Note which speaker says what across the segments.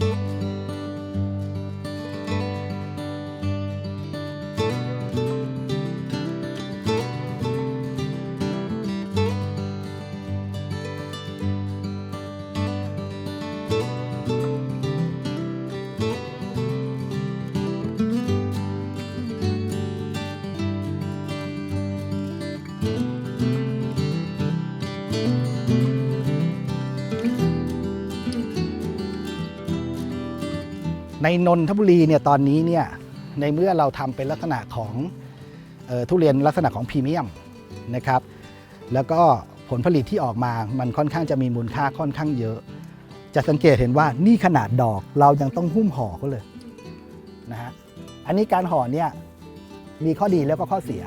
Speaker 1: Thank you. ในนนทบุรีเนี่ยตอนนี้เนี่ยในเมื่อเราทำเป็นลักษณะของออทุเรียนลักษณะของพรีเมียมนะครับ แล้วก็ผลผลิตที่ออกมามันค่อนข้างจะมีมูลค่าค่อนข้างเยอะ จะสังเกตเห็นว่านี่ขนาดดอกเรายังต้องหุ้มห่อเขาเลยนะฮะอันนี้การห่อเนี่ยมีข้อดีแล้วก็ข้อเสีย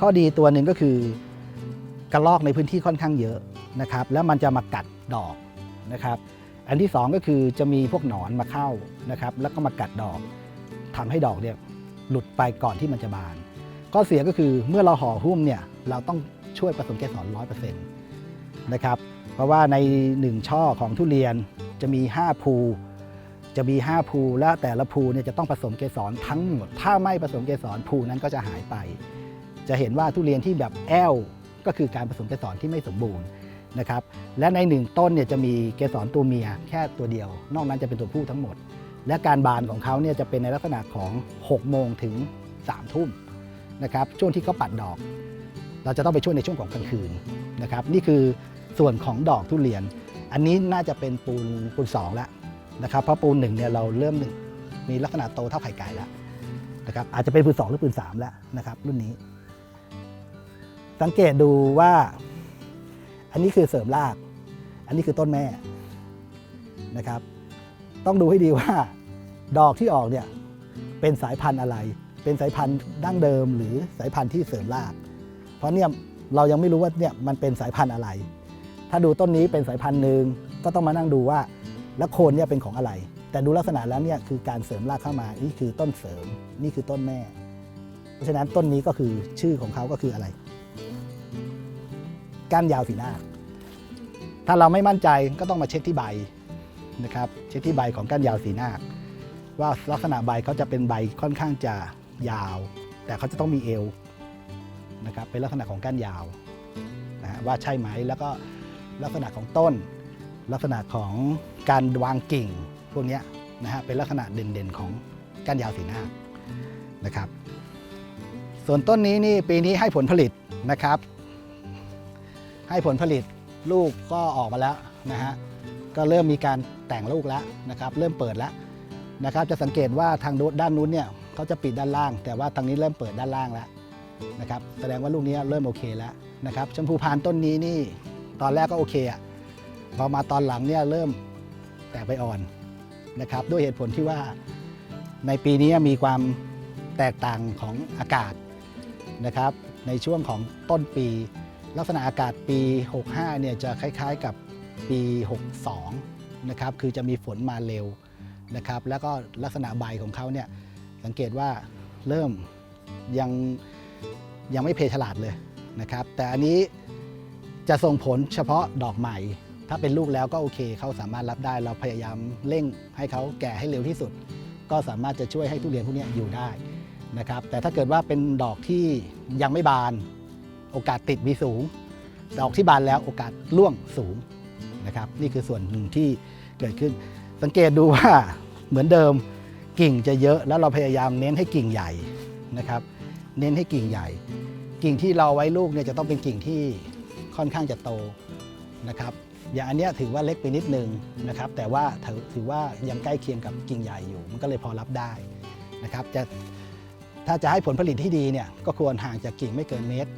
Speaker 1: ข้อดีตัวหนึ่งก็คือกระลอกในพื้นที่ค่อนข้างเยอะนะครับ แล้วมันจะมากัดดอกนะครับ อันที่สองก็คือจะมีพวกหนอนมาเข้านะครับแล้วก็มากัดดอกทำให้ดอกเนี่ยหลุดไปก่อนที่มันจะบานข้อเสียก็คือเมื่อเราห่อหุ้มเนี่ยเราต้องช่วยผสมเกสรร้อยเปอร์เซ็นต์นะครับเพราะว่าใน 1 ช่อของทุเรียนจะมี 5 ภูจะมี 5 ภูและแต่ละภูเนี่ยจะต้องผสมเกสรทั้งหมด ถ้าไม่ผสมเกสรภูนั้นก็จะหายไป จะเห็นว่าทุเรียนที่แบบแอลก็คือการผสมเกสรที่ไม่สมบูรณ์ นะครับและในหนึ่งต้นเนี่ยจะมีเกสรตัวเมียแค่ตัวเดียว นอกนั้นจะเป็นตัวผู้ทั้งหมด และการบานของเขาเนี่ยจะเป็นในลักษณะของ 6 โมงถึง 3 ทุ่มนะครับช่วงที่เขาปัดดอก เราจะต้องไปช่วยในช่วงของกลางคืนนะครับนี่คือส่วนของดอกทุเรียน อันนี้น่าจะเป็นปูนปูนสองแล้วนะครับเพราะปูนหนึ่งเนี่ยเราเริ่มมีลักษณะโตเท่าไข่ไก่แล้วนะครับอาจจะเป็นปูนสองหรือปูนสามแล้วนะครับรุ่นนี้ สังเกตดูว่า อันนี้คือเสริมราก อันนี้คือต้นแม่นะครับ ต้องดูให้ดีว่า ดอกที่ออกเนี่ยเป็นสายพันธุ์อะไร เป็นสายพันธุ์ดั้งเดิม หรือสายพันธุ์ที่เสริมราก เพราะเนี่ยเรายังไม่รู้ว่าเนี่ยมันเป็นสายพันธุ์อะไร ถ้าดูต้นนี้เป็นสายพันธุ์หนึ่งก็ต้องมานั่งดูว่าแล้วโคนเนี่ยเป็นของอะไร แต่ดูลักษณะแล้วเนี่ยคือการเสริมรากเข้ามานี่คือต้นเสริมนี่คือต้นแม่ เพราะฉะนั้นต้นนี้ก็คือชื่อของเขาก็คืออะไร ก้านยาวสีหน้า ถ้าเราไม่มั่นใจก็ต้องมาเช็คที่ใบนะครับเช็คที่ใบของก้านยาวสีหน้า ว่าลักษณะใบเขาจะเป็นใบค่อนข้างจะยาว แต่เขาจะต้องมีเอวนะครับเป็นลักษณะของก้านยาวนะว่าใช่ไหมแล้วก็ลักษณะของต้น ลักษณะของการวางกิ่งพวกนี้นะฮะเป็นลักษณะเด่นๆของก้านยาวสีหน้านะครับ ส่วนต้นนี้นี่ปีนี้ให้ผลผลิตนะครับ ให้ผลผลิตลูกก็ออกมาแล้วนะฮะก็เริ่มมีการแต่งลูกแล้วนะครับ เริ่มเปิดแล้วนะครับ จะสังเกตว่าทางด้านนู้นเนี่ยเขาจะปิดด้านล่าง แต่ว่าทางนี้เริ่มเปิดด้านล่างแล้วนะครับ แสดงว่าลูกนี้เริ่มโอเคแล้วนะครับชมพูพานต้นนี้นี่ตอนแรกก็โอเคอะพอมาตอนหลังเนี่ยเริ่มแตกใบอ่อนนะครับ ด้วยเหตุผลที่ว่าในปีนี้มีความแตกต่างของอากาศนะครับ ในช่วงของต้นปี ลักษณะอากาศปี 65 เนี่ยจะคล้ายๆกับปี 62 นะครับ คือจะมีฝนมาเร็วนะครับ แล้วก็ลักษณะใบของเขาเนี่ยสังเกตว่าเริ่มยังยังไม่เพฉลาดเลยนะครับ แต่อันนี้จะส่งผลเฉพาะดอกใหม่ ถ้าเป็นลูกแล้วก็โอเคเขาสามารถรับได้ เราพยายามเร่งให้เขาแก่ให้เร็วที่สุด ก็สามารถจะช่วยให้ทุเรียนพวกนี้อยู่ได้นะครับ แต่ถ้าเกิดว่าเป็นดอกที่ยังไม่บาน โอกาสติดมีสูง ดอกที่บานแล้วโอกาสร่วงสูงนะครับ นี่คือส่วนหนึ่งที่เกิดขึ้น สังเกตดูว่าเหมือนเดิมกิ่งจะเยอะแล้วเราพยายามเน้นให้กิ่งใหญ่นะครับ เน้นให้กิ่งใหญ่ กิ่งที่เราไว้ลูกเนี่ยจะต้องเป็นกิ่งที่ค่อนข้างจะโตนะครับ อย่างอันเนี้ยถือว่าเล็กไปนิดนึงนะครับ แต่ว่าถือถือว่ายังใกล้เคียงกับกิ่งใหญ่อยู่ มันก็เลยพอรับได้นะครับจะถ้าจะให้ผลผลิตที่ดีเนี่ยก็ควรห่างจากกิ่งไม่เกินเมตร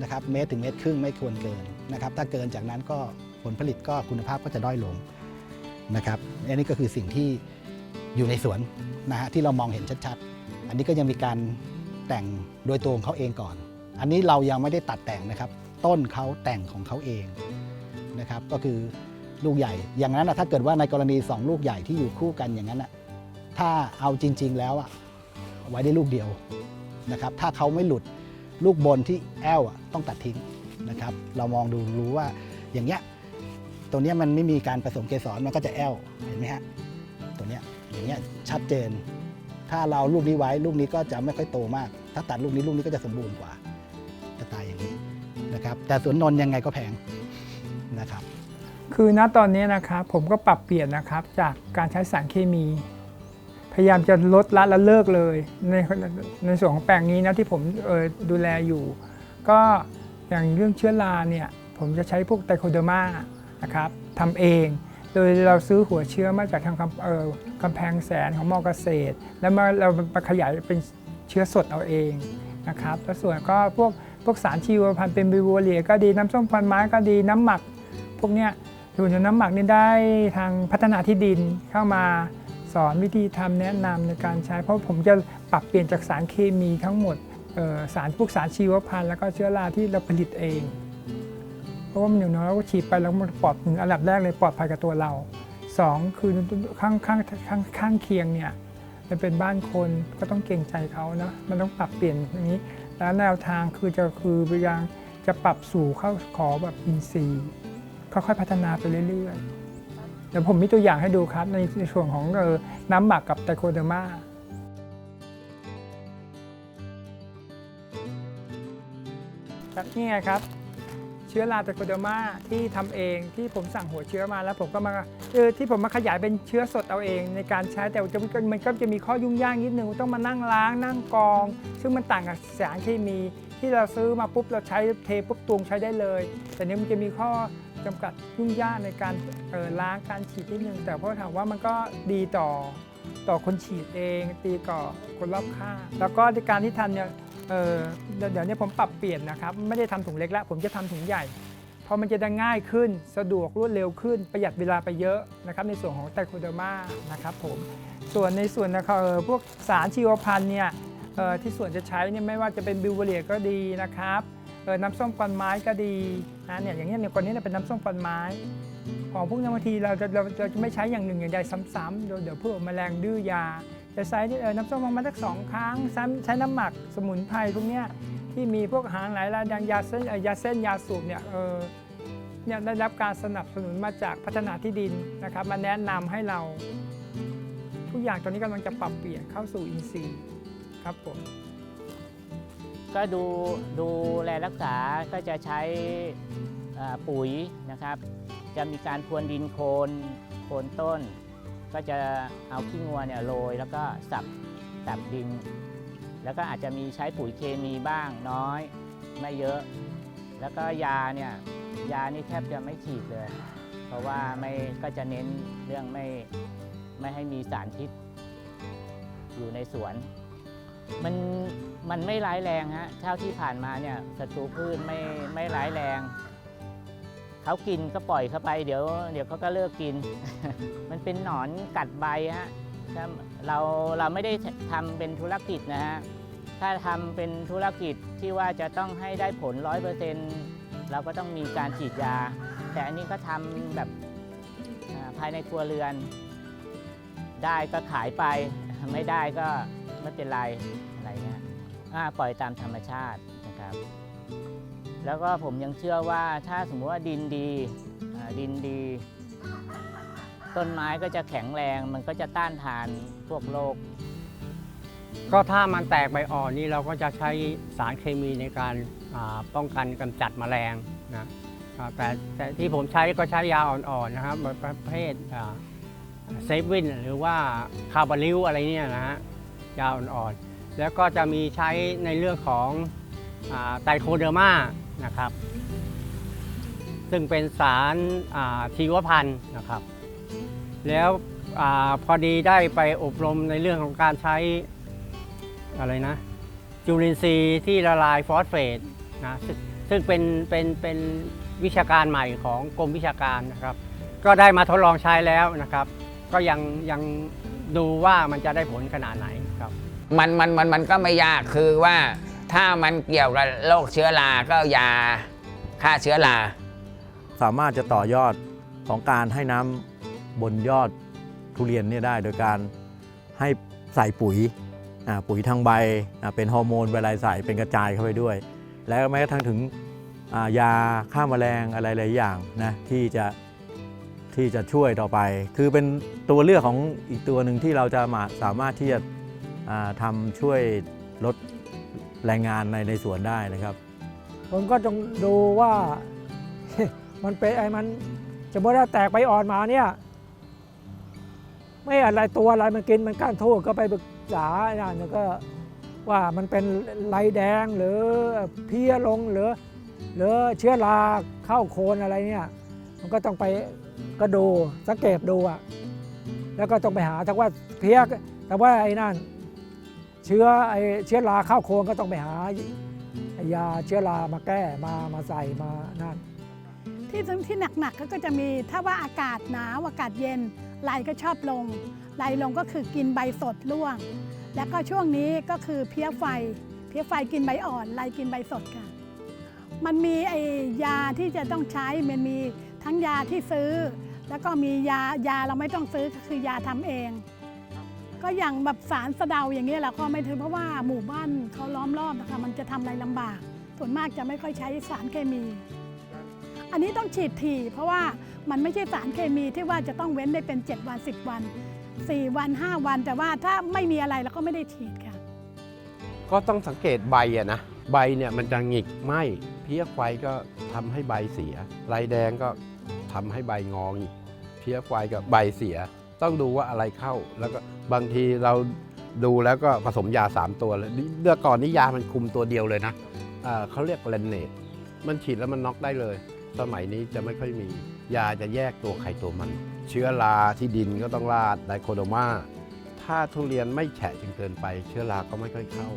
Speaker 1: นะครับเมตรถึงเมตรครึ่งไม่ควรเกินนะครับถ้าเกินจากนั้นก็ผลผลิตก็คุณภาพก็จะด้อยลงนะครับอันนี้ก็คือสิ่งที่อยู่ในสวนนะฮะที่เรามองเห็นชัดๆ อันนี้ก็ยังมีการแต่งโดยตัวของเขาเองก่อน อันนี้เรายังไม่ได้ตัดแต่งนะครับ ต้นเขาแต่งของเขาเองนะครับก็คือลูกใหญ่ อย่างนั้นนะถ้าเกิดว่าในกรณี 2 ลูกใหญ่ที่อยู่คู่กันอย่างนั้นนะถ้าเอาจริง ๆ แล้วอะไว้ได้ลูกเดียวนะครับถ้าเขาไม่หลุด ลูกบนที่แอลอะต้องตัดทิ้งนะครับ เรามองดูรู้ว่าอย่างเงี้ยตัวเนี้ยมันไม่มีการผสมเกสรมันก็จะแอลเห็นไหมฮะตัวเนี้ยอย่างเงี้ยชัดเจน ถ้าเราลูกนี้ไว้ลูกนี้ก็จะไม่ค่อยโตมาก ถ้าตัดลูกนี้ลูกนี้ก็จะสมบูรณ์กว่าจะตายอย่างนี้นะครับ แต่สวนนนยังไงก็แพงนะครับ
Speaker 2: คือณตอนนี้นะครับผมก็ปรับเปลี่ยนนะครับจากการใช้สารเคมี พยายามจะลดละและเลิกเลย ในในส่วนของแปลงนี้นะที่ผมดูแลอยู่ ก็อย่างเรื่องเชื้อราเนี่ยผมจะใช้พวกไตโคเดอร์มานะครับทำเอง โดยเราซื้อหัวเชื้อมาจากทางกำเออกำแพงแสนของมอเกษตร แล้วมาเราขยายเป็นเชื้อสดเอาเองนะครับแล้วส่วนก็พวกพวกสารชีวพันธุ์เป็นบิวเลียก็ดีน้ำส้มควันไม้ก็ดีน้ำหมัก พวกเนี้ยส่วนน้ำหมักนี่ได้ทางพัฒนาที่ดินเข้ามา สอนวิธีทำแนะนำในการใช้ เพราะผมจะปรับเปลี่ยนจากสารเคมีทั้งหมดสารพวกสารชีวพันธุ์แล้วก็เชื้อราที่เราผลิตเอง เพราะว่ามันอย่างน้อยเราก็ฉีดไปแล้วมันปลอดหนึ่งอันดับแรกเลยปลอดภัยกับตัวเราสองคือข้างข้างข้างข้างเคียงเนี่ยมันเป็นบ้านคนก็ต้องเกรงใจเขาเนาะมันต้องปรับเปลี่ยนอย่างนี้ แล้วแนวทางคือจะคือพยายามจะปรับสู่เข้าขอแบบอินทรีย์ค่อยๆพัฒนาไปเรื่อยๆ เดี๋ยวผมมีตัวอย่างให้ดูครับ ในในส่วนของออน้ำหมักกับไตโคเดอร์มาครับนี่ไงครับ เชื้อราไตโคเดอร์มาที่ทำเองที่ผมสั่งหัวเชื้อมาแล้วผมก็มาเออที่ผมมาขยายเป็นเชื้อสดเอาเอง ในการใช้แต่จะมันก็จะมีข้อยุ่งยากนิดนึงต้องมานั่งล้างนั่งกรอง ซึ่งมันต่างกับสารเคมีที่เราซื้อมาปุ๊บเราใช้เทปุ๊บตวงใช้ได้เลย แต่นี้มันจะมีข้อ จำกัดยุ่งยากในการล้างการฉีดนิดนึง แต่เพราะถามว่ามันก็ดีต่อต่อคนฉีดเองตีก่อคนรอบข้างแล้วก็ในการที่ทำเนี่ยเเดี๋ยวนี้ผมปรับเปลี่ยนนะครับไม่ได้ทำถุงเล็กแล้วผมจะทำถุงใหญ่เพราะมันจะได้ง่ายขึ้นสะดวกรวดเร็วขึ้น ประหยัดเวลาไปเยอะนะครับในส่วนของไตโคเดอร์มานะครับผมส่วนในส่วนนะครับเอ่อพวกสารชีวพันธุ์เนี่ยที่ส่วนจะใช้เนี่ยไม่ว่าจะเป็นบิวเวเรียก็ดีนะครับ เออน้ำส้มควันไม้ก็ดีนะเนี่ยอย่างเงี้ยในคนนี้เนี่ยเป็นน้ำส้มควันไม้ ของพวกนี้บางทีเราจะเราเราจะไม่ใช้อย่างหนึ่งอย่างใดซ้ำๆเดี๋ยวเดี๋ยวเพื่อแมลงดื้อยา จะใช้เออน้ำส้มมาสักสองครั้งซ้ำใช้น้ำหมักสมุนไพรพวกเนี้ยที่มีพวกอาหารหลายรายดังยาเส้นยาเส้นยาสูบเนี่ยเออเนี่ยได้รับการสนับสนุนมาจากพัฒนาที่ดินนะครับมาแนะนำให้เรา ทุกอย่างตอนนี้กำลังจะปรับเปลี่ยนเข้าสู่อินทรีย์ครับผม
Speaker 3: ก็ดูดูแลรักษาก็จะใช้ปุ๋ยนะครับ จะมีการพรวนดินโคนโคนต้น ก็จะเอาขี้งัวเนี่ยโรยแล้วก็สับสับดิน แล้วก็อาจจะมีใช้ปุ๋ยเคมีบ้างน้อยไม่เยอะ แล้วก็ยาเนี่ยยานี่แทบจะไม่ฉีดเลย เพราะว่าไม่ก็จะเน้นเรื่องไม่ไม่ให้มีสารพิษอยู่ในสวน มันมันไม่ร้ายแรงฮะเท่าที่ผ่านมาเนี่ยศัตรูพืชไม่ไม่ร้ายแรง เขากินก็ปล่อยเขาไปเดี๋ยวเดี๋ยวเขาก็เลิกกิน มันเป็นหนอนกัดใบฮะถ้าเราเราไม่ได้ทำเป็นธุรกิจนะฮะถ้าทำเป็นธุรกิจที่ว่าจะต้องให้ได้ผลร้อยเปอร์เซ็นต์เราก็ต้องมีการฉีดยา แต่อันนี้ก็ทำแบบภายในครัวเรือน ได้ก็ขายไปไม่ได้ก็ ไม่เป็นไรอะไรเงี้ยปล่อยตามธรรมชาตินะครับ แล้วก็ผมยังเชื่อว่าถ้าสมมติว่าดินดีดินดี ต้นไม้ก็จะแข็งแรงมันก็จะต้านทานพวกโรค
Speaker 4: ก็ถ้ามันแตกใบอ่อนนี่เราก็จะใช้สารเคมีในการป้องกันกำจัดแมลงนะแต่แต่ที่ผมใช้ก็ใช้ยาอ่อนๆนะครับแบบประเภทเซฟวินหรือว่าคาร์บาลิวอะไรเนี่ยนะฮะ ยาอ่อนๆ แล้วก็จะมีใช้ในเรื่องของอไตโคเดอร์มานะครับ ซึ่งเป็นสารชีวพันธุ์นะครับ แล้วอพอดีได้ไปอบรมในเรื่องของการใช้อะไรนะจุลินทรีย์ที่ละลายฟอสเฟตนะซึ่งเป็นเป็นเป็นวิชาการใหม่ของกรมวิชาการนะครับ ก็ได้มาทดลองใช้แล้วนะครับ ก็ยังยังดูว่ามันจะได้ผลขนาดไหน
Speaker 5: มันมันมันมันก็ไม่ยากคือว่าถ้ามันเกี่ยวกับโรคเชื้อราก็ยาฆ่าเชื้อรา
Speaker 6: สามารถจะต่อยอดของการให้น้ำบนยอดทุเรียนเนี่ยได้โดยการให้ใส่ปุ๋ยอ่าปุ๋ยทางใบอ่าเป็นฮอร์โมนเวลาใส่เป็นกระจายเข้าไปด้วย แล้วแม้กระทั่งถึงอ่ายาฆ่าแมลงอะไรหลายอย่างนะที่จะที่จะช่วยต่อไป คือเป็นตัวเลือกของอีกตัวหนึ่งที่เราจะมาสามารถที่จะ ทำช่วยลดแรงงานในในสวนได้นะครับ
Speaker 2: ผมก็ต้องดูว่ามันเป็นไอ้มันสมมติว่าแตกใบอ่อนมาเนี่ยไม่อะไรตัวอะไรมันกินมันก้านทูดก็ไปปรึกษาไอ้นั่นแล้วก็ว่ามันเป็นไรแดงหรือเพี้ยลงหรือหรือเชื้อราเข้าโคนอะไรเนี่ยมันก็ต้องไปก็ดูสังเกตดูอะแล้วก็ต้องไปหาถ้าว่าเพี้ยแต่ว่าไอ้นั่น เชื้อไอเชื้อราเข้าโคนก็ต้องไปหายาเชื้อรามาแก้มามาใส่มานั่น
Speaker 7: ที่ที่หนักๆก็จะมีถ้าว่าอากาศหนาวอากาศเย็นลายก็ชอบลงลายลงก็คือกินใบสดร่วง แล้วก็ช่วงนี้ก็คือเพี้ยไฟ เพี้ยไฟกินใบอ่อนลายกินใบสดค่ะ มันมีไอยาที่จะต้องใช้มันมีทั้งยาที่ซื้อ แล้วก็มียายาเราไม่ต้องซื้อก็คือยาทำเอง ก็อย่างแบบสารสะเดาอย่างเงี้ยเราก็ไม่ถือเพราะว่าหมู่บ้านเขาล้อมรอบนะคะมันจะทำอะไรลำบาก ส่วนมากจะไม่ค่อยใช้สารเคมี อันนี้ต้องฉีดถี่ เพราะว่ามันไม่ใช่สารเคมีที่ว่าจะต้องเว้นได้เป็น 7 วัน 10 วัน 4 วัน 5 วัน แต่ว่าถ้าไม่มีอะไรเราก็ไม่ได้ฉีดค่ะ
Speaker 8: ก็ต้องสังเกตใบอะนะ ใบเนี่ยมันจะหงิกไหมเพี้ยไฟก็ทำให้ใบเสียลายแดงก็ทำให้ใบงอหงิกเพี้ยไฟก็ใบเสีย ต้องดูว่าอะไรเข้า แล้วก็บางทีเราดูแล้วก็ผสมยา 3 ตัวเลยเมื่อก่อนนี้ยามันคุมตัวเดียวเลยนะอ่าเขาเรียกเลนเนตมันฉีดแล้วมันน็อกได้เลย สมัยนี้จะไม่ค่อยมี ยาจะแยกตัวใครตัวมัน เชื้อราที่ดินก็ต้องราดไดโคโดมาถ้าทุเรียนไม่แฉะจนเกินไป เชื้อราก็ไม่ค่อยเข้า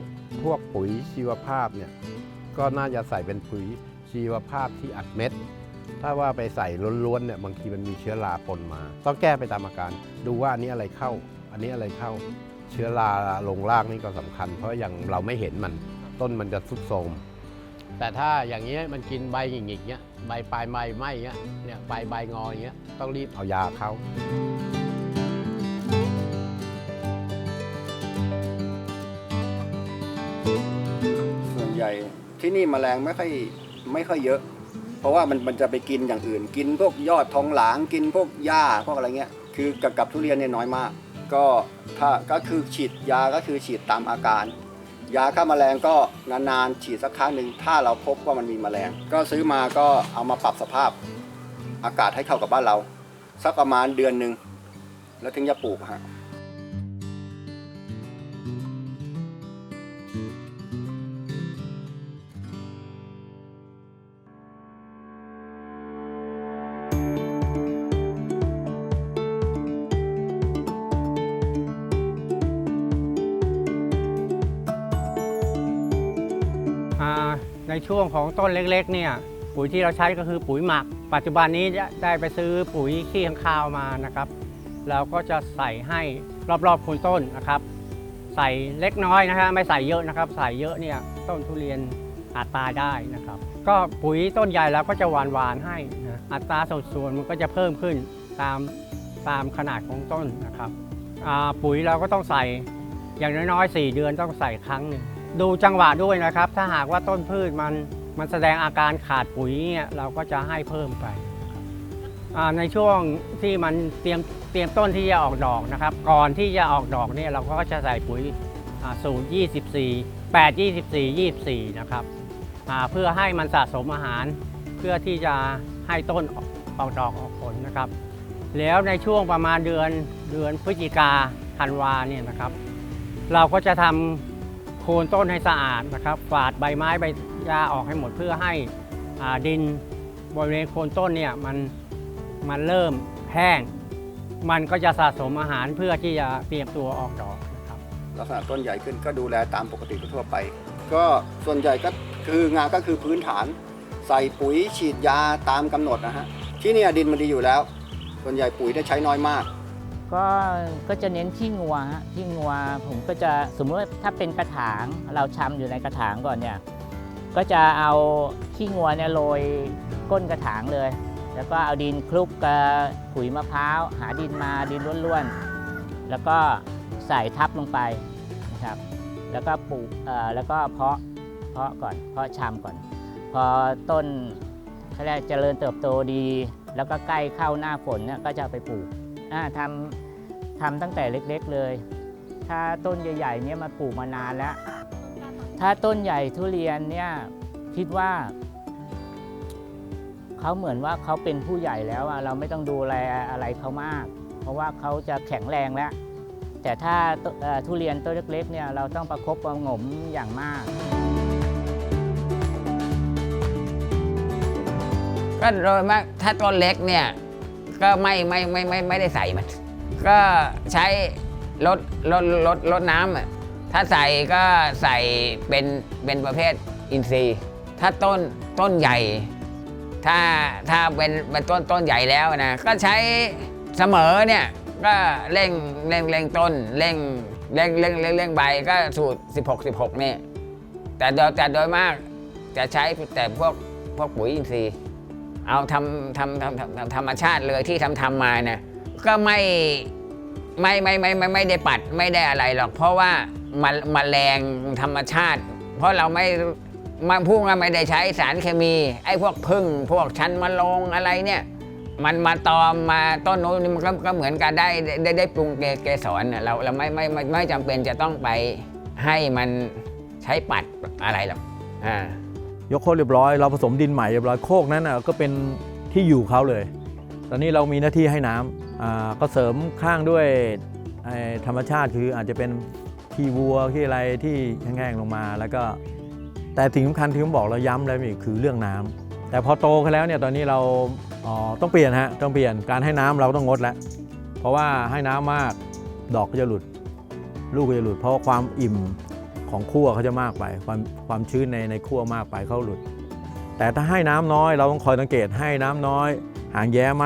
Speaker 8: พวกปุ๋ยชีวภาพเนี่ยก็น่าจะใส่เป็นปุ๋ยชีวภาพที่อัดเม็ด ถ้าว่าไปใส่ล้วนๆเนี่ยบางทีมันมีเชื้อราปนมา ต้องแก้ไปตามอาการ ดูว่าอันนี้อะไรเข้า อันนี้อะไรเข้า เชื้อราลงรากนี่ก็สำคัญ เพราะอย่างเราไม่เห็นมัน ต้นมันจะทรุดโทรมแต่ถ้าอย่างเงี้ยมันกินใบหงิกๆเงี้ยใบปลายใบไหมเงี้ยเนี่ยใบใบงออย่างเงี้ยต้องรีบเอายาเข้า
Speaker 9: ส่วนใหญ่ที่นี่แมลงไม่ค่อยไม่ค่อยเยอะ ราะว่ามันมันจะไปกินอย่างอื่น กินพวกยอดทองหลางกินพวกหญ้าพวกอะไรเงี้ยคือกับกับทุเรียนเนี่ยน้อยมาก ก็ถ้าก็คือฉีดยาก็คือฉีดตามอาการ ยาฆ่าแมลงก็นานๆฉีดสักครั้งหนึ่งถ้าเราพบว่ามันมีแมลง ก็ซื้อมาก็เอามาปรับสภาพอากาศให้เข้ากับบ้านเรา สักประมาณเดือนหนึ่งแล้วถึงจะปลูกฮะ
Speaker 4: ช่วงของต้นเล็กๆเนี่ยปุ๋ยที่เราใช้ก็คือปุ๋ยหมัก ปัจจุบันนี้ได้ไปซื้อปุ๋ยขี้ข้างคาวมานะครับเราก็จะใส่ให้รอบๆโคนต้นนะครับ ใส่เล็กน้อยนะฮะไม่ใส่เยอะนะครับ ใส่เยอะเนี่ยต้นทุเรียนอาจตายได้นะครับ ก็ปุ๋ยต้นใหญ่เราก็จะหวานหวานให้นะอัตราสัดส่วนมันก็จะเพิ่มขึ้นตามตามขนาดของต้นนะครับปุ๋ยเราก็ต้องใส่อย่างน้อยๆ 4 เดือนต้องใส่ครั้งหนึ่ง ดูจังหวะด้วยนะครับ ถ้าหากว่าต้นพืชมันมันแสดงอาการขาดปุ๋ยเนี่ยเราก็จะให้เพิ่มไปในช่วงที่มันเตรียมเตรียมต้นที่จะออกดอกนะครับ ก่อนที่จะออกดอกเนี่ยเราก็จะใส่ปุ๋ยอ่าสูตร24 8 24 24 นะครับเพื่อให้มันสะสมอาหารเพื่อที่จะให้ต้นออกดอกออกผลนะครับ แล้วในช่วงประมาณเดือนเดือนพฤศจิกาธันวาเนี่ยนะครับ เราก็จะทำ โคนต้นให้สะอาดนะครับฝาดใบไม้ใบหญ้าออกให้หมดเพื่อให้ดินบริเวณโคนต้นเนี่ยมันมันเริ่มแห้ง มันก็จะสะสมอาหารเพื่อที่จะเตรียมตัวออกดอกนะครับ
Speaker 9: ลักษณะต้นใหญ่ขึ้นก็ดูแลตามปกติทั่วไป ก็ส่วนใหญ่ก็คืองานก็คือพื้นฐาน ใส่ปุ๋ยฉีดยาตามกำหนดนะฮะที่นี่ดินมันดีอยู่แล้ว ส่วนใหญ่ปุ๋ยได้ใช้น้อยมาก
Speaker 3: ก็ก็จะเน้นที่งัวฮะที่งัวผมก็จะสมมติว่าถ้าเป็นกระถางเราชำอยู่ในกระถางก่อนเนี่ยก็จะเอาขี้งัวเนี่ยโรยก้นกระถางเลย แล้วก็เอาดินคลุกกับขุยมะพร้าวหาดินมาดินล้วนๆแล้วก็ใส่ทับลงไปนะครับแล้วก็ปลูกเอ่อแล้วก็เพาะเพาะก่อนเพาะชำก่อน พอต้นเขาเรียกเจริญเติบโตดี แล้วก็ใกล้เข้าหน้าฝนเนี่ยก็จะไปปลูก ทำทำตั้งแต่เล็กๆเลย ถ้าต้นใหญ่ๆเนี่ยมาปลูกมานานแล้ว ถ้าต้นใหญ่ทุเรียนเนี่ยคิดว่าเขาเหมือนว่าเขาเป็นผู้ใหญ่แล้วเราไม่ต้องดูแลอะไรเขามาก เพราะว่าเขาจะแข็งแรงแล้ว แต่ถ้าทุเรียนต้นเล็กๆเนี่ยเราต้องประคบประงมอย่างมาก
Speaker 5: ก็โดยมากถ้าต้นเล็กเนี่ย ก็ไม่ไม่ไม่ไม่ไม่ได้ใส่มัน ก็ใช้ลดลดลดลดน้ำอะถ้าใส่ก็ใส่เป็นเป็นประเภทอินทรีย์ ถ้าต้นต้นใหญ่ ถ้าถ้าเป็นเป็นต้นต้นใหญ่แล้วนะก็ใช้เสมอเนี่ยก็เร่งเร่งเร่งต้นเร่งเร่งเร่งเร่งเร่งใบก็สูตร 16 16นี่แต่โดยแต่โดยมากจะใช้แต่พวกพวกปุ๋ยอินทรีย์ เอาทำทำทำทำทำธรรมชาติเลยที่ทำทำมาเนี่ยก็ไม่ไม่ไม่ไม่ไม่ไม่ได้ปัดไม่ได้อะไรหรอก เพราะว่ามันมแมลงธรรมชาติ เพราะเราไม่มันพูดว่าไม่ได้ใช้สารเคมี ไอ้พวกพึ่งพวกชั้นมะลงอะไรเนี่ย มันมาตอมมาต้นโน้นนี่มันก็ก็เหมือนกันได้ได้ได้ปรุงเกสรเราเราไม่ไม่ไม่ไม่จำเป็นจะต้องไปให้มันใช้ปัดอะไรหรอกอ่า
Speaker 6: ยกโคกเรียบร้อยเราผสมดินใหม่เรียบร้อยโคกนั้นนะก็เป็นที่อยู่เขาเลย ตอนนี้เรามีหน้าที่ให้น้ำอ่าก็เสริมข้างด้วยธรรมชาติคืออาจจะเป็นขี้วัวขี้อะไรที่แห้งๆลงมา แล้วก็แต่สิ่งสำคัญที่ผมบอกเราย้ำแล้วอีกคือเรื่องน้ำแต่พอโตขึ้นแล้วเนี่ยตอนนี้เราต้องเปลี่ยนฮะต้องเปลี่ยนการให้น้ำเราต้องงดแล้วเพราะว่าให้น้ำมากดอกก็จะหลุด ลูกก็จะหลุด เพราะความอิ่ม ของขั้วเขาจะมากไป ความความชื้นในในขั้วมากไปเขาหลุด แต่ถ้าให้น้ำน้อยเราต้องคอยสังเกตให้น้ำน้อย หางแย้ไหม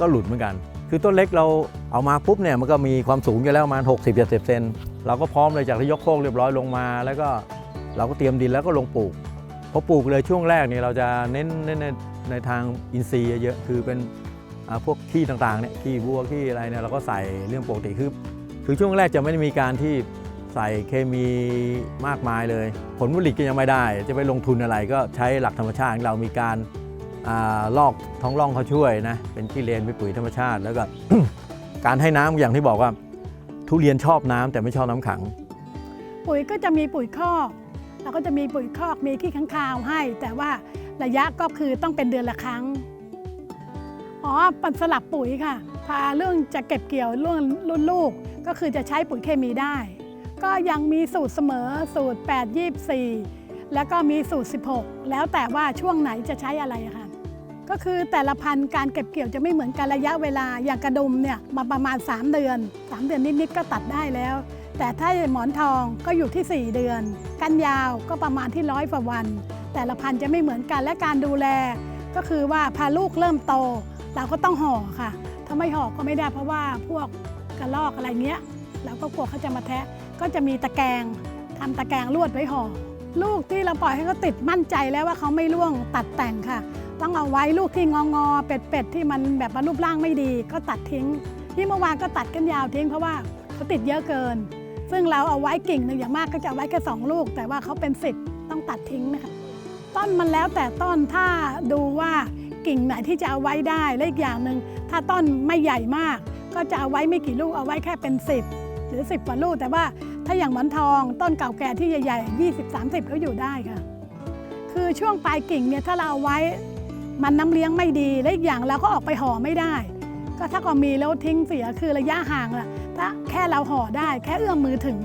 Speaker 6: ก็หลุดเหมือนกัน คือต้นเล็กเราเอามาปุ๊บเนี่ยมันก็มีความสูงอยู่แล้วประมาณ 60 70เซนเราก็พร้อมเลยจากที่ยกโคกเรียบร้อยลงมา แล้วก็เราก็เตรียมดินแล้วก็ลงปลูกพอปลูกเลยช่วงแรกเนี่ยเราจะเน้นในในทางอินทรีย์เยอะคือเป็นพวกขี้ต่างๆเนี่ยขี้วัวขี้อะไรเนี่ยเราก็ใส่เรื่องปกติคือคือช่วงแรกจะไม่ได้มีการที่ ใส่เคมีมากมายเลย ผลผลิตก็ยังไม่ได้ จะไปลงทุนอะไรก็ใช้หลักธรรมชาติของเรามีการอาลอกท้องร่องเขาช่วยนะเป็นขี้เลนเป็นปุ๋ยธรรมชาติ แล้วก็การให้น้ำอย่างที่บอกว่า ทุเรียนชอบน้ำแต่ไม่ชอบน้ำขัง
Speaker 7: ปุ๋ยก็จะมีปุ๋ยคอกเราก็จะมีปุ๋ยคอกมีขี้ข้างคาวให้ แต่ว่าระยะก็คือต้องเป็นเดือนละครั้งอ๋อปันสลับปุ๋ยค่ะ พาเรื่องจะเก็บเกี่ยวเรื่องรุ่นลูก ก็คือจะใช้ปุ๋ยเคมีได้ ก็ยังมีสูตรเสมอสูตร 8 24 แล้วก็มีสูตร 16 แล้วแต่ว่าช่วงไหนจะใช้อะไรอะค่ะก็คือแต่ละพันธุ์การเก็บเกี่ยวจะไม่เหมือนกันระยะเวลาอย่างกระดุมเนี่ยมาประมาณ 3 เดือน 3 เดือนนิดๆก็ตัดได้แล้ว แต่ถ้าหมอนทองก็อยู่ที่ 4 เดือน กันยาวก็ประมาณที่ร้อยกว่าวัน แต่ละพันธุ์จะไม่เหมือนกันและการดูแล ก็คือว่าพาลูกเริ่มโต เราก็ต้องห่อค่ะ ถ้าไม่ห่อก็ไม่ได้เพราะว่าพวกกระรอกอะไรเงี้ยเราก็กลัวเขาจะมาแทะ ก็จะมีตะแกรงทำตะแกรงลวดไว้ห่อลูกที่เราปล่อยให้เขาติดมั่นใจแล้วว่าเขาไม่ร่วงตัดแต่งค่ะ ต้องเอาไว้ลูกที่งองอๆเป็ดที่มันแบบรูปร่างไม่ดี ก็ตัดทิ้ง ที่เมื่อวานก็ตัดกันยาวทิ้งเพราะว่าเขาติดเยอะเกิน ซึ่งเราเอาไว้กิ่งหนึ่งอย่างมากก็จะเอาไว้แค่สองลูก แต่ว่าเขาเป็นสิบต้องตัดทิ้งนะคะต้นมันแล้วแต่ต้นถ้าดูว่ากิ่งไหนที่จะเอาไว้ได้และอีกอย่างหนึ่งถ้าต้นไม่ใหญ่มาก ก็จะเอาไว้ไม่กี่ลูกเอาไว้แค่เป็นสิบ รือ 10กว่าลูกแต่ว่าถ้าอย่างหมอนทองต้นเก่าแก่ที่ใหญ่ๆ 20 30เขาอยู่ได้ค่ะ คือช่วงปลายกิ่งเนี่ยถ้าเราเอาไว้มันน้ำเลี้ยงไม่ดีและอีกอย่างเราก็ออกไปห่อไม่ได้ ก็ถ้าก็มีแล้วทิ้งเสียคือระยะห่างอะถ้าแค่เราห่อได้แค่เอื้อมมือถึง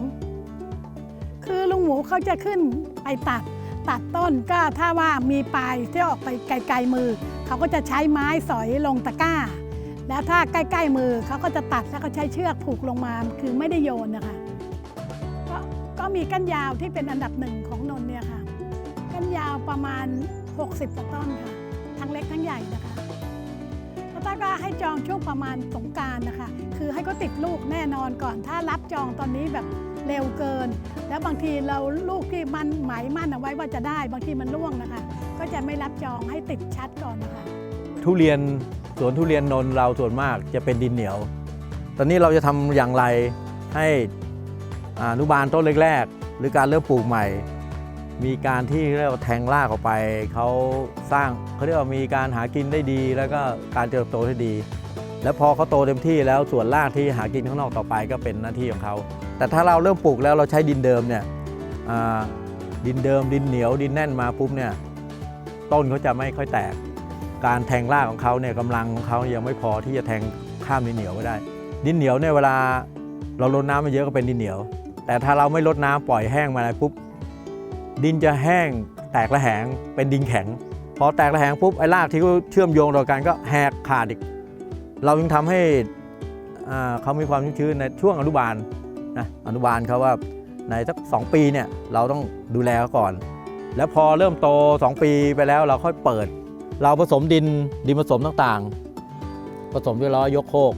Speaker 7: คือลุงหมูเขาจะขึ้นไปตัดตัดต้นก็ถ้าว่ามีปลายที่ออกไปไกลๆมือ เขาก็จะใช้ไม้สอยลงตะกร้า แล้วถ้าใกล้ ๆ มือเขาก็จะตัดแล้วก็ใช้เชือกผูกลงมาคือไม่ได้โยนนะคะก็ก็มีก้านยาวที่เป็นอันดับหนึ่งของนนท์เนี่ยค่ะก้านยาวประมาณ 60กว่าต้นค่ะ ทั้งเล็กทั้งใหญ่นะคะแล้วต้าก็ให้จองช่วงประมาณสงการนะคะ คือให้เขาติดลูกแน่นอนก่อน ถ้ารับจองตอนนี้แบบเร็วเกิน แล้วบางทีเราลูกที่มันหมายมั่นเอาไว้ว่าจะได้ บางทีมันร่วงนะคะ ก็จะไม่รับจองให้ติดชัดก่อนนะคะ
Speaker 6: ทุเรียนสวนทุเรียนนนเราส่วนมากจะเป็นดินเหนียว ตอนนี้เราจะทำอย่างไรให้อนุบาลต้นแรกๆ หรือการเริ่มปลูกใหม่ มีการที่เรียกว่าแทงรากออกไปเขาสร้างเขาเรียกว่ามีการหากินได้ดี แล้วก็การเติบโตได้ดี แล้วพอเขาโตเต็มที่แล้วส่วนรากที่หากินข้างนอกต่อไปก็เป็นหน้าที่ของเขา แต่ถ้าเราเริ่มปลูกแล้วเราใช้ดินเดิมเนี่ยดินเดิมดินเหนียวดินแน่นมาปุ๊บเนี่ยต้นเขาจะไม่ค่อยแตก การแทงรากของเขาเนี่ยกำลังของเขายังไม่พอที่จะแทงข้ามดินเหนียวไปได้ ดินเหนียวเนี่ยเวลาเราลดน้ำมันเยอะก็เป็นดินเหนียว แต่ถ้าเราไม่ลดน้ำปล่อยแห้งมาอะไรปุ๊บดินจะแห้งแตกระแหงเป็นดินแข็ง พอแตกระแหงปุ๊บไอ้รากที่เขาเชื่อมโยงต่อกันก็แหกขาดอีก เราจึงทำให้เขามีความชุ่มชื้นในช่วงอนุบาลนะอนุบาลเขาว่าในสักสองปีเนี่ยเราต้องดูแลเขาก่อน แล้วพอเริ่มโต 2 ปีไปแล้วเราค่อยเปิด เราผสมดินดินผสมต่างๆ ผสมด้วยล้อยกโคก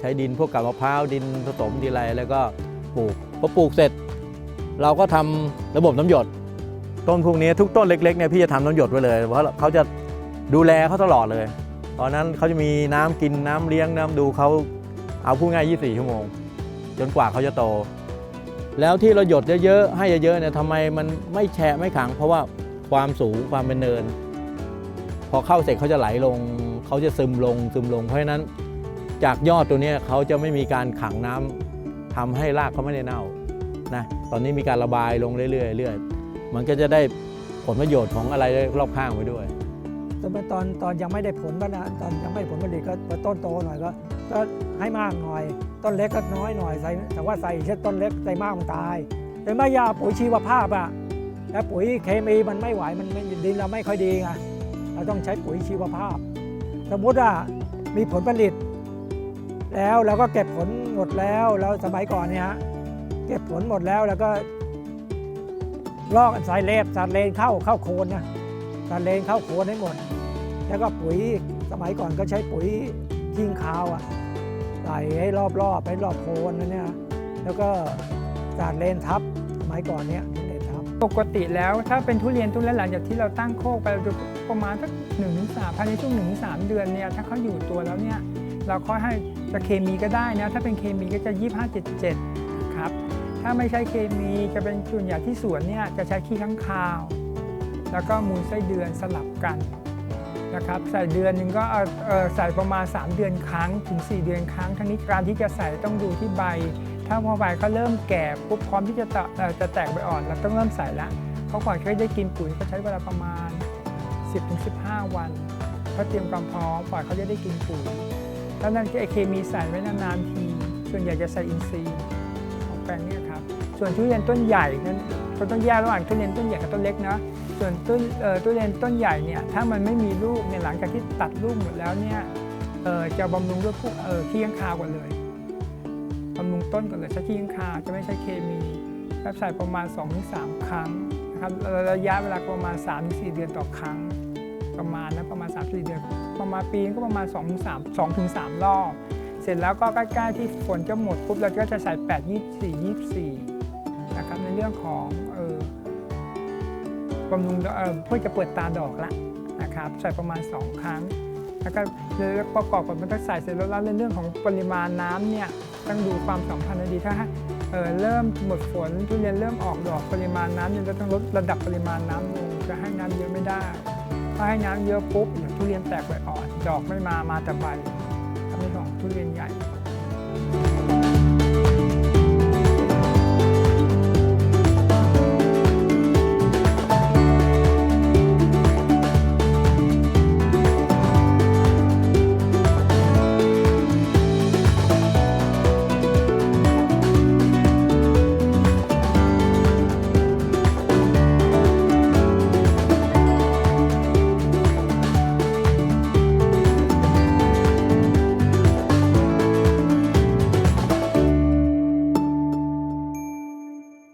Speaker 6: ใช้ดินพวกกับมะพร้าวดินผสมดินอะไรแล้วก็ปลูกพอปลูกเสร็จ เราก็ทำระบบน้ำหยด ต้นพวกนี้ทุกต้นเล็กๆเนี่ยพี่จะทำน้ำหยดไว้เลย เพราะเขาจะดูแลเขาตลอดเลยตอนนั้นเขาจะมีน้ำกินน้ำเลี้ยงน้ำดูเขาเอาพูดง่าย 24 ชั่วโมง จนกว่าเขาจะโต แล้วที่เราหยดเยอะๆให้เยอะๆเนี่ยทำไมมันไม่แฉะไม่ขัง เพราะว่าความสูงความเป็นเนิน พอเข้าเสร็จเขาจะไหลลง เขาจะซึมลงซึมลง เพราะฉะนั้นจากยอดตัวนี้เขาจะไม่มีการขังน้ำทำให้รากเขาไม่ได้เน่านะตอนนี้มีการระบายลงเรื่อยๆเรื่อยมันก็จะได้ผลประโยชน์ของอะไรรอบข้างไปด้วย
Speaker 2: ตอนตอนตอนยังไม่ได้ผลก็นะตอนยังไม่ได้ผลผลิตก็ต้นโตหน่อยก็ก็ให้มากหน่อย ต้นเล็กก็น้อยหน่อยใส่แต่ว่าใส่เช่นต้นเล็กใส่มากมันตายแต่ไม่ยาปุ๋ยชีวภาพอะแล้วปุ๋ยเคมีมันไม่ไหวมันดินเราไม่ค่อยดีไง เราต้องใช้ปุ๋ยชีวภาพ สมมุติว่ามีผลผลิต แล้วเราก็เก็บผลหมดแล้วแล้วสมัยก่อนเนี่ยเก็บผลหมดแล้วแล้วก็ลอกใส่เลบสาดเลนเข้าเข้าโคนนะการเลนเข้าโคนให้หมด แล้วก็ปุ๋ยสมัยก่อนก็ใช้ปุ๋ยทิ้งคาวอะใส่ให้รอบๆให้รอบโคนนั่นเนี่ยแล้วก็สาดเลนทับสมัยก่อนเนี้ยเลนทับ ปกติแล้วถ้าเป็นทุเรียนทุเรียนหลังจากที่เราตั้งโคกไป ประมาณสักหนึ่งสามภายในช่วงหนึ่งสามเดือนเนี่ยถ้าเขาอยู่ตัวแล้วเนี่ยเราค่อยให้จะเคมีก็ได้นะถ้าเป็นเคมีก็จะยี่ห้าเจ็ดเจ็ดครับถ้าไม่ใช่เคมีจะเป็นส่วนใหญ่ที่สวนเนี่ยจะใช้ขี้ข้างคาว แล้วก็มูลไส้เดือนสลับกันนะครับใส่เดือนหนึ่งก็ใส่ประมาณ 3 เดือนครั้งถึง 4 เดือนครั้ง ทั้งนี้การที่จะใส่ต้องดูที่ใบ ถ้าพอใบเขาเริ่มแก่ปุ๊บพร้อมที่จะจะแตกใบอ่อนเราต้องเริ่มใส่ละเขาก่อนเขาได้กินปุ๋ยก็ใช้เวลาประมาณ 10-15 วันก็เตรียมความพร้อมปล่อยเขาจะได้กินปุ๋ยถ้านั่นคือไอเคมีใส่ไว้นานๆทีส่วนใหญ่จะใส่อินทรีย์ของแปลงนี้ครับส่วนทุเรียนต้นใหญ่นั้นก็ต้องแยกระหว่างทุเรียนต้นใหญ่กับต้นเล็กนะส่วนต้นทุเรียนต้นใหญ่เนี่ยถ้ามันไม่มีลูกเนี่ยหลังจากที่ตัดลูกหมดแล้วเนี่ยจะบำรุงด้วยพวกเอ่อขี้ขางคาวก่อนเลยบำรุงต้นก่อนเลยใช้ขี้ขางคาวจะไม่ใช้เคมีแบบใส่ประมาณ 2-3 ครั้งนะครับระยะเวลาประมาณ 3-4 เดือนต่อครั้ง ประมาณนะประมาณ3-4เดือนประมาณปีก็ประมาณ2-3 2-3รอบ เสร็จแล้วก็ใกล้ๆที่ฝนจะหมดปุ๊บเราก็จะใส่ 8 24 24นะครับในเรื่องของเอ่อบำรุงเอ่อเพื่อจะเปิดตาดอกละนะครับใส่ประมาณ 2 ครั้ง แล้วก็ประกอบกับมันก็ใส่เสร็จแล้วแล้วในเรื่องของปริมาณน้ำเนี่ยต้องดูความสัมพันธ์ดีถ้าเอ่อเริ่มหมดฝนทุเรียนเริ่มออกดอกปริมาณน้ำเนี่ยเราต้องลดระดับปริมาณน้ำลงจะให้น้ำเยอะไม่ได้ ถ้าให้น้ำเยอะปุ๊บเดี๋ยวทุเรียนแตกใบอ่อน ดอกไม่มามาแต่ใบทำให้ของทุเรียนใหญ่